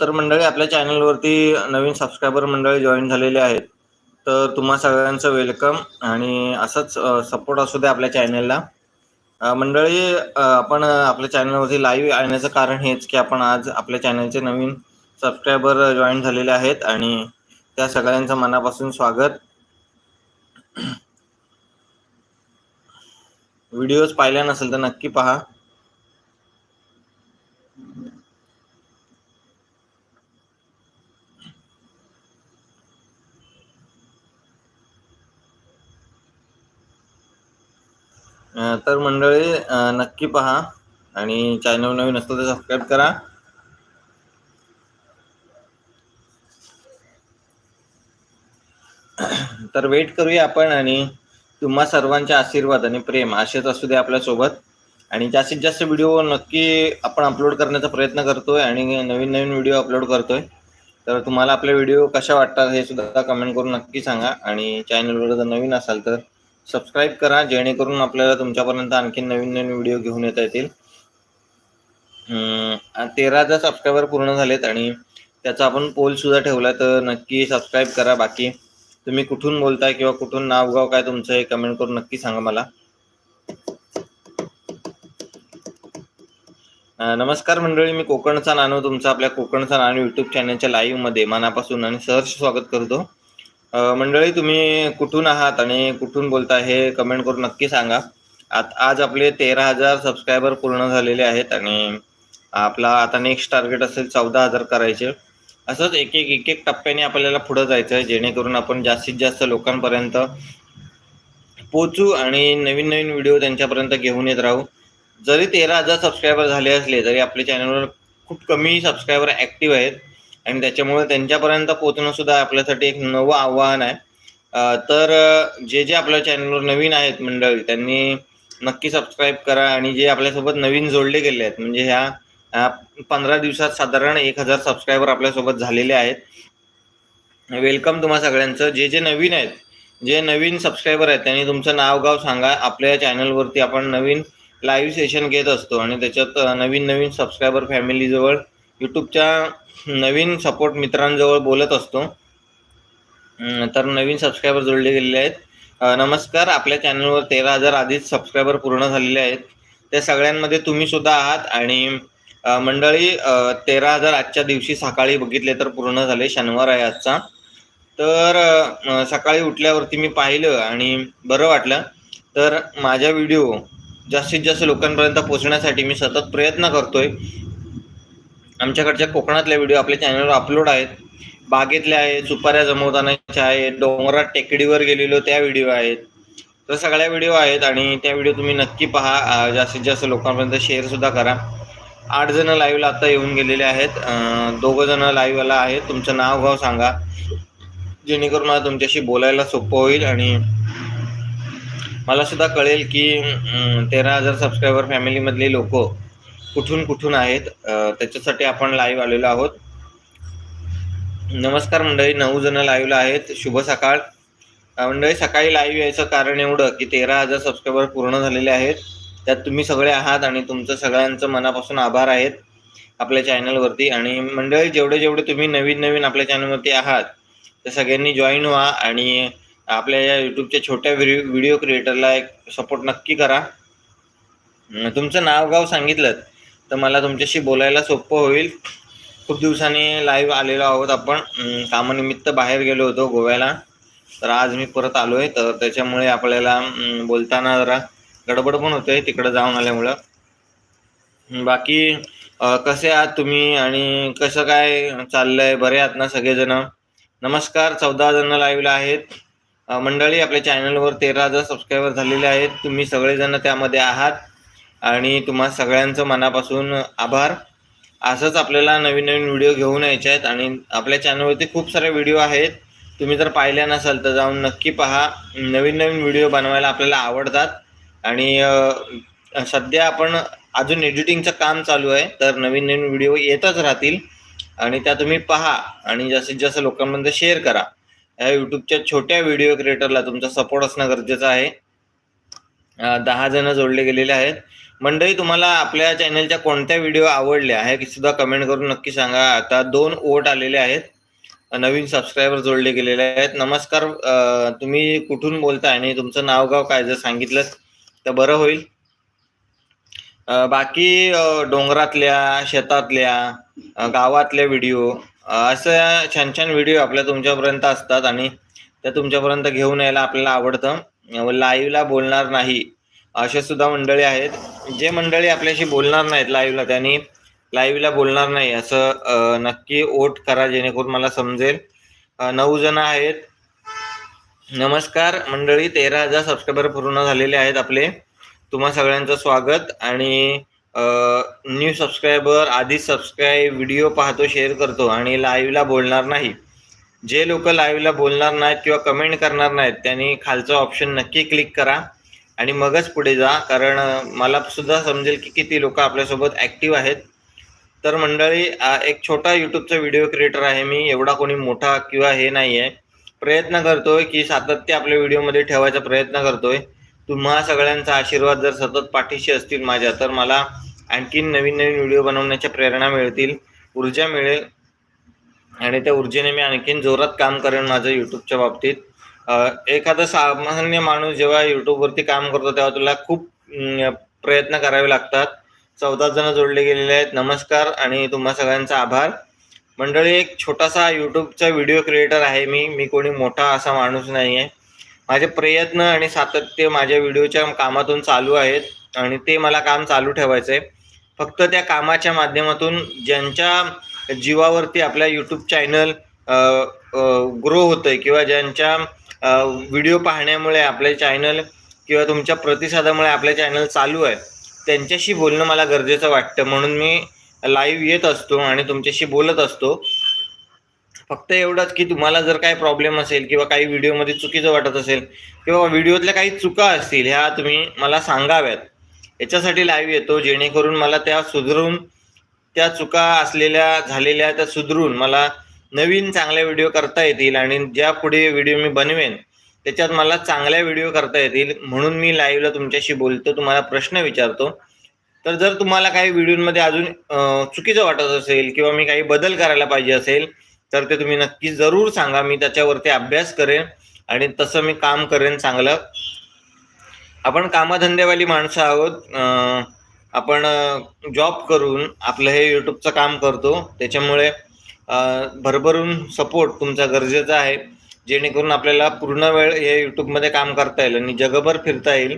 तर मंडळी आपल्या चॅनलवरती नवीन सबस्क्रायबर मंडळी जॉईन झालेले आहेत. तर तुम्हा सगळ्यांचं वेलकम आणि असंच सपोर्ट असू द्या आपल्या चॅनलला मंडळी आपण आपल्या चॅनलवरती लाईव्ह आणण्याचं कारण हेच की आपण आज आपल्या चॅनलचे नवीन सबस्क्रायबर जॉईन झालेले आहेत आणि त्या सगळ्यांचं मनापासून स्वागत. व्हिडिओज पाहिल्या नसेल तर नक्की पहा. तर मंडळी नक्की पहा. आणि चॅनल नवीन असतो तर सबस्क्राईब करा. तर वेट करूया आपण आणि तुम्हा सर्वांचे आशीर्वाद आणि प्रेम असेच असू दे आपल्यासोबत आणि जास्तीत जास्त व्हिडिओ नक्की आपण अपलोड करण्याचा प्रयत्न करतोय आणि नवीन नवीन व्हिडिओ अपलोड करतोय. तर तुम्हाला आपले व्हिडिओ कशा वाटतात हे सुद्धा कमेंट करून नक्की सांगा. आणि चॅनलवर जर नवीन असाल तर सबस्क्राईब करा जेणेकरून आपल्याला तुमच्यापर्यंत आणखी नवीन नवीन व्हिडिओ घेऊन येता येतील. तेरा हजार सबस्क्रायबर पूर्ण झालेत आणि त्याचा आपण पोल सुद्धा ठेवला तर नक्की सबस्क्राईब करा. बाकी तुम्ही कुठून बोलताय किंवा कुठून नाव गाव काय तुमचं हे कमेंट करून नक्की सांगा मला. नमस्कार मंडळी मी कोकणचा नानू तुमचा आपल्या कोकणचा नानू युट्यूब चॅनलच्या लाईव्हमध्ये मनापासून आणि सहर्ष स्वागत करतो. मंडळी तुम्ही कुठून आहात आणि कुठून बोलता हे कमेंट करून नक्की सांगा. आज आपले तेरा हजार सबस्क्रायबर पूर्ण झालेले आहेत आणि आपला आता नेक्स्ट टार्गेट असेल चौदा हजार करायचे. असंच एक एक एक एक टप्प्याने आपल्याला पुढं जायचं आहे जेणेकरून आपण जास्तीत जास्त लोकांपर्यंत पोचू आणि नवीन नवीन व्हिडिओ त्यांच्यापर्यंत घेऊन येत राहू. जरी तेरा हजार सबस्क्रायबर झाले असले तरी आपल्या चॅनलवर खूप कमी सबस्क्रायबर ॲक्टिव्ह आहेत. आणि त्याच्यामुळे त्यांच्यापर्यंत पोहोचणं सुद्धा आपल्यासाठी एक नवं आव्हान आहे. तर जे जे आपल्या चॅनलवर नवीन आहेत मंडळी त्यांनी नक्की सबस्क्राईब करा आणि जे आपल्यासोबत नवीन जोडले गेले आहेत म्हणजे ह्या पंधरा दिवसात साधारण एक हजार सबस्क्रायबर आपल्यासोबत झालेले आहेत. वेलकम तुम्हा सगळ्यांचं. जे जे नवीन आहेत जे नवीन सबस्क्रायबर आहेत त्यांनी तुमचं नाव गाव सांगा. आपल्या चॅनलवरती आपण नवीन लाईव्ह सेशन घेत असतो आणि त्याच्यात नवीन नवीन सबस्क्रायबर फॅमिलीजवळ यूट्यूबच्या नवीन सपोर्ट मित्रांजवळ बोलत असतो. तर नवीन सबस्क्रायबर जोडले गेलेले आहेत. नमस्कार आपल्या चॅनलवर तेरा हजार आधीच सबस्क्रायबर पूर्ण झालेले आहेत. त्या सगळ्यांमध्ये तुम्ही सुद्धा आहात आणि मंडळी तेरा हजार आजच्या दिवशी सकाळी बघितले तर पूर्ण झाले. शनिवार आहे आजचा. तर सकाळी उठल्यावरती मी पाहिलं आणि बरं वाटलं. तर माझ्या व्हिडिओ जास्तीत जास्त लोकांपर्यंत पोहोचण्यासाठी मी सतत प्रयत्न करतोय. आमच्याकडच्या कोकणातले व्हिडिओ आपल्या चॅनलवर अपलोड आहेत. बागेतल्या आहेत सुपाऱ्या जमवतानाच्या आहेत डोंगरात टेकडीवर गेलेलो त्या व्हिडिओ आहेत. तर सगळ्या व्हिडिओ आहेत आणि त्या व्हिडिओ तुम्ही नक्की पहा. जास्तीत जास्त लोकांपर्यंत शेअरसुद्धा करा. आठ जण लाईव्हला आता येऊन गेलेले आहेत. दोघं जण लाईव्हला आहेत. तुमचं नाव गाव सांगा. जेणेकरून मला तुमच्याशी बोलायला सोपं होईल आणि मला सुद्धा कळेल की तेरा हजार सबस्क्रायबर फॅमिलीमधले लोक कुठून कुठून आहेत त्याच्यासाठी आपण लाईव्ह आलेलो आहोत. नमस्कार मंडळी नऊ जण लाईव्हला आहेत. शुभ सकाळ. मंडळी सकाळी लाईव्ह यायचं कारण एवढं की तेरा हजार सबस्क्रायबर पूर्ण झालेले आहेत. त्यात तुम्ही सगळे आहात आणि तुमचं सगळ्यांचं मनापासून आभार आहेत आपल्या चॅनलवरती आणि मंडळी जेवढे जेवढे तुम्ही नवीन नवीन आपल्या चॅनलवरती आहात त्या सगळ्यांनी जॉईन व्हा आणि आपल्या या युट्यूबच्या छोट्या व्हिडिओ क्रिएटरला एक सपोर्ट नक्की करा. तुमचं नाव गाव सांगितलं तर मला तुमच्याशी बोलायला सोपं होईल. खूप दिवसांनी लाईव्ह आलेलो आहोत आपण. कामानिमित्त बाहेर गेलो होतो गोव्याला. तर आज मी परत आलो आहे तर त्याच्यामुळे आपल्याला बोलताना जरा गडबड पण होते तिकडं जाऊन आल्यामुळं. बाकी कसे आहात तुम्ही आणि कसं काय चाललंय? बरे आहात ना सगळेजण? नमस्कार. चौदा जण लाईव्हला आहेत. मंडळी आपल्या चॅनलवर तेरा हजार सबस्क्रायबर झालेले आहेत. तुम्ही सगळेजण त्यामध्ये आहात. आणि तुम्हा सगळ्यांचं मनापासून आभार. असंच आपल्याला नवीन नवीन व्हिडिओ घेऊन यायचे आहेत आणि आपल्या चॅनलवरती खूप सारे व्हिडिओ आहेत. तुम्ही जर पाहिल्या नसाल तर जाऊन नक्की पहा. नवीन नवीन व्हिडिओ बनवायला आपल्याला आवडतात. आणि सध्या आपण अजून एडिटिंगचं काम चालू आहे तर नवीन नवीन व्हिडिओ येतच राहतील. आणि त्या तुम्ही पहा आणि जास्तीत जास्त लोकांमध्ये शेअर करा. या यूट्यूबच्या छोट्या व्हिडिओ क्रिएटरला तुमचा सपोर्ट असणं गरजेचं आहे. दहा जण जोडले गेलेले आहेत. मंडळी तुम्हाला आपल्या चॅनलच्या कोणत्या व्हिडिओ आवडल्या हे सुद्धा कमेंट करून नक्की सांगा. आता दोन वोट आलेले आहेत. नवीन सबस्क्रायबर जोडले गेलेले आहेत. नमस्कार तुम्ही कुठून बोलताय आणि तुमचं नाव गाव काय? जर सांगितलं तर बरं होईल. बाकी डोंगरातल्या शेतातल्या गावातल्या व्हिडिओ असं छान छान व्हिडिओ आपल्या तुमच्यापर्यंत असतात आणि त्या तुमच्यापर्यंत घेऊन यायला आपल्याला आवडतं. लाईव्हला बोलणार नाही. असे सुद्धा मंडळी आहेत. जे मंडळी आपल्याशी बोलणार नाहीत लाईव्हला त्यांनी लाईव्हला बोलणार नाही. असं नक्की वोट करा जेणेकरून मला समजेल. नऊ जण आहेत. नमस्कार. मंडळी तेरा हजार सबस्क्रायबर पूर्ण झालेले आहेत आपले. तुम्हा सगळ्यांचं स्वागत आणि न्यू सबस्क्रायबर आधी सबस्क्राईब व्हिडिओ पाहतो शेअर करतो आणि लाईव्हला बोलणार नाही. जे लोक लाईव्हला बोलणार नाहीत किंवा कमेंट करणार नाहीत त्यांनी खालचं ऑप्शन नक्की क्लिक करा. आणि मगच पुढे जा. कारण मला सुद्धा समजेल की किती लोक आपल्यासोबत ॲक्टिव्ह आहेत. तर मंडळी एक छोटा यूट्यूबचा व्हिडिओ क्रिएटर आहे मी. एवढा कोणी मोठा किंवा हे नाही आहे प्रयत्न करतोय की सातत्य आपल्या व्हिडिओमध्ये ठेवायचा प्रयत्न करतोय. तुम्हा सगळ्यांचा आशीर्वाद जर सतत पाठीशी असतील माझ्या तर मला आणखीन नवीन नवीन व्हिडिओ बनवण्याच्या प्रेरणा मिळतील ऊर्जा मिळेल. आणि त्या ऊर्जेने मी आणखीन जोरात काम करेन माझं यूट्यूबच्या बाबतीत. एखादा सामान्य माणूस जेव्हा युट्यूबवरती काम करतो तेव्हा तुला खूप प्रयत्न करावे लागतात. चौदा जण जोडले गेलेले आहेत. नमस्कार आणि तुम्हा सगळ्यांचा आभार. मंडळी एक छोटासा यूट्यूबचा व्हिडिओ क्रिएटर आहे मी. मी कोणी मोठा असा माणूस नाही आहे माझे प्रयत्न आणि सातत्य माझ्या व्हिडिओच्या कामातून चालू आहेत आणि ते मला काम चालू ठेवायचं आहे फक्त त्या कामाच्या माध्यमातून ज्यांच्या जीवावरती आपल्या यूट्यूब चॅनल ग्रो होतं आहे किंवा ज्यांच्या व्हिडिओ पाहण्यामुळे आपले चॅनल किंवा तुमच्या प्रतिसादामुळे आपले चॅनल चालू आहे. त्यांच्याशी बोलणं मला गरजेचं वाटतं. म्हणून मी लाईव्ह येत असतो आणि तुमच्याशी बोलत असतो. फक्त एवढंच की तुम्हाला जर काही प्रॉब्लेम असेल किंवा काही व्हिडिओमध्ये चुकीचं वाटत असेल किंवा व्हिडिओतल्या काही चुका असतील ह्या तुम्ही मला सांगाव्यात. याच्यासाठी लाईव्ह येतो. जेणेकरून मला त्या सुधरून त्या चुका असलेल्या झालेल्या त्या सुधरून मला नवीन चांगल्या व्हिडिओ करता येतील आणि ज्या पुढे व्हिडिओ मी बनवेन त्याच्यात मला चांगल्या व्हिडिओ करता येतील म्हणून मी लाईव्हला तुमच्याशी बोलतो तुम्हाला प्रश्न विचारतो. तर जर तुम्हाला काही व्हिडिओमध्ये अजून चुकीचं वाटत असेल किंवा मी काही बदल करायला पाहिजे असेल तर ते तुम्ही नक्की जरूर सांगा. मी त्याच्यावरती अभ्यास करेन आणि तसं मी काम करेन चांगलं. आपण कामधंदेवाली माणसं आहोत. आपण जॉब करून आपलं हे यूट्यूबचं काम करतो. त्याच्यामुळे भरभरून सपोर्ट तुमचा गरजेचा आहे. जेणेकरून आपल्याला पूर्ण वेळ हे यूट्यूबमध्ये काम करता येईल आणि जगभर फिरता येईल.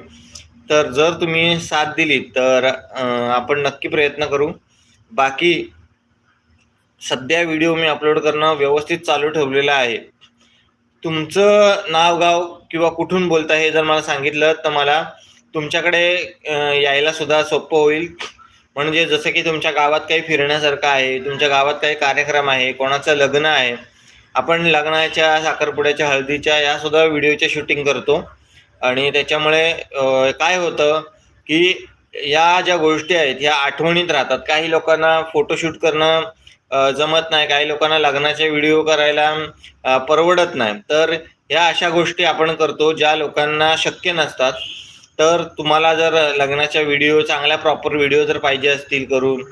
तर जर तुम्ही साथ दिली तर आपण नक्की प्रयत्न करू. बाकी सध्या व्हिडिओ मी अपलोड करणं व्यवस्थित चालू ठेवलेलं आहे. तुमचं नाव गाव किंवा कुठून बोलता हे जर मला सांगितलं तर मला तुमच्याकडे यायला सुद्धा सोपं होईल. म्हणजे जसं की तुमच्या गावात काही फिरण्यासारखं आहे तुमच्या गावात काही कार्यक्रम आहे कोणाचं लग्न आहे आपण लग्नाच्या साखरपुड्याच्या हळदीच्या या सुद्धा व्हिडिओच्या शूटिंग करतो. आणि त्याच्यामुळे काय होतं की या ज्या गोष्टी आहेत ह्या आठवणीत राहतात. काही लोकांना फोटोशूट करणं जमत नाही. काही लोकांना लग्नाचे व्हिडिओ करायला परवडत नाही. तर ह्या अशा गोष्टी आपण करतो ज्या लोकांना शक्य नसतात. तर तुम्हाला जर लग्नाच्या व्हिडिओ चांगल्या प्रॉपर व्हिडिओ जर पाहिजे असतील करून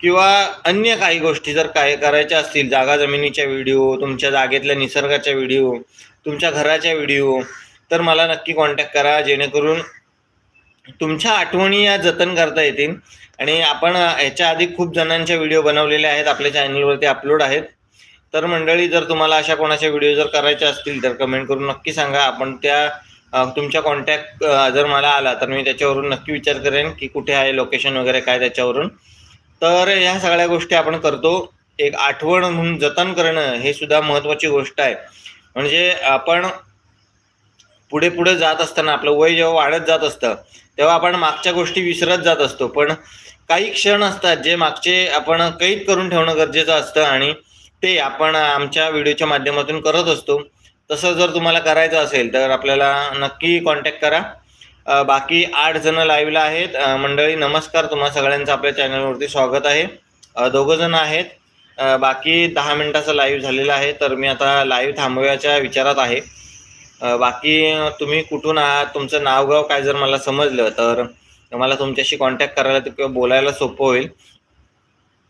किंवा अन्य काही गोष्टी जर काय करायच्या असतील जागा जमिनीच्या व्हिडिओ तुमच्या जागेतल्या निसर्गाच्या व्हिडिओ तुमच्या घराच्या व्हिडिओ तर मला नक्की कॉन्टॅक्ट करा जेणेकरून तुमच्या आठवणी या जतन करता येतील. आणि आपण ह्याच्या आधी खूप जणांच्या व्हिडिओ बनवलेले आहेत आपल्या चॅनलवरती अपलोड आहेत. तर मंडळी जर तुम्हाला अशा कोणाच्या व्हिडिओ जर करायच्या असतील तर कमेंट करून नक्की सांगा. आपण त्या तुमच्या कॉन्टॅक्ट जर मला आला तर मी त्याच्यावरून नक्की विचार करेन की कुठे आहे लोकेशन वगैरे काय त्याच्यावरून. तर ह्या सगळ्या गोष्टी आपण करतो. एक आठवण म्हणून जतन करणं हे सुद्धा महत्त्वाची गोष्ट आहे. म्हणजे आपण पुढे पुढे जात असताना आपलं वय जेव्हा वाढत जात असतं तेव्हा आपण मागच्या गोष्टी विसरत जात असतो. पण काही क्षण असतात जे मागचे आपण कैद करून ठेवणं गरजेचं असतं आणि ते आपण आमच्या व्हिडिओच्या माध्यमातून करत असतो. तसं जर तुम्हाला करायचं असेल तर आपल्याला नक्की कॉन्टॅक्ट करा. बाकी आठ जण लाईव्हला आहेत. मंडळी नमस्कार. तुम्हा सगळ्यांचं आपल्या चॅनलवरती स्वागत आहे. दोघं जण आहेत. बाकी दहा मिनटाचं लाईव्ह झालेला आहे तर मी आता लाईव्ह थांबवायच्या विचारात आहे. बाकी तुम्ही कुठून आहात तुमचं नावगाव काय जर मला समजलं तर मला तुमच्याशी कॉन्टॅक्ट करायला किंवा बोलायला सोपं होईल.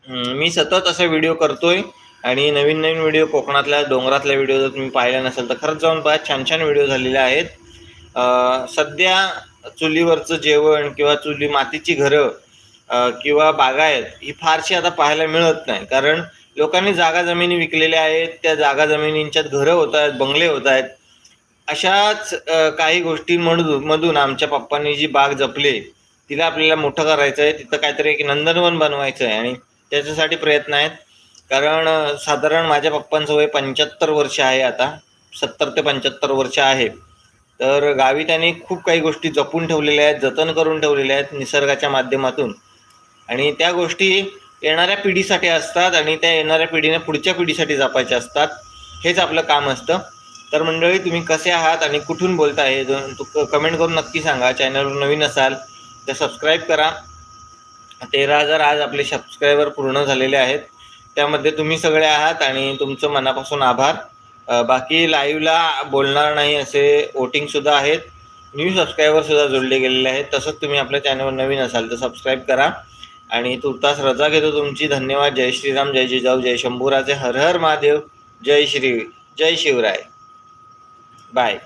मी सतत असा व्हिडिओ करतोय. आणि नवीन नवीन व्हिडिओ कोकणातल्या डोंगरातल्या व्हिडिओ जर तुम्ही पाहिला नसेल तर खरंच जाऊन पहा छान छान व्हिडिओ झालेले आहेत. सध्या चुलीवरचं जेवण किंवा चुली मातीची घरं किंवा बागायत ही फारशी आता पाहायला मिळत नाही. कारण लोकांनी जागा जमिनी विकलेल्या आहेत त्या जागा जमिनींच्यात घरं होत आहेत बंगले होत आहेत. अशाच काही गोष्टींमधून मधून आमच्या पप्पांनी जी बाग जपली तिला आपल्याला मोठं करायचं आहे तिथं काहीतरी एक नंदनवन बनवायचं आहे आणि त्याच्यासाठी प्रयत्न आहेत. कारण साधारण माझ्या पप्पांचं वय पंच्याहत्तर वर्ष आहे आता. सत्तर ते पंच्याहत्तर वर्ष आहे. तर गावी त्यांनी खूप काही गोष्टी जपून ठेवलेल्या आहेत जतन करून ठेवलेल्या आहेत निसर्गाच्या माध्यमातून. आणि त्या गोष्टी येणाऱ्या पिढीसाठी असतात आणि त्या येणाऱ्या पिढीने पुढच्या पिढीसाठी जपायच्या असतात. हेच आपलं काम असतं. तर मंडळी तुम्ही कसे आहात आणि कुठून बोलताय हे कमेंट करून नक्की सांगा. चॅनलवर नवीन असाल तर सबस्क्राईब करा. तेरा हजार आज आपले सबस्क्रायबर पूर्ण झालेले आहेत. त्यामध्ये तुम्ही सगळे आहात आणि तुमचं मनापासून आभार. बाकी लाईव्हला बोलणार नाही असे वोटिंगसुद्धा आहेत. न्यू सबस्क्रायबरसुद्धा जोडले गेलेले आहेत. तसंच तुम्ही आपल्या चॅनलवर नवीन असाल तर सबस्क्राईब करा. आणि तुर्तास रजा घेतो तुमची. धन्यवाद. जय श्रीराम. जय जिजाऊ. जय शंभूराजे. हर हर महादेव. जय श्री जय शिवराय. बाय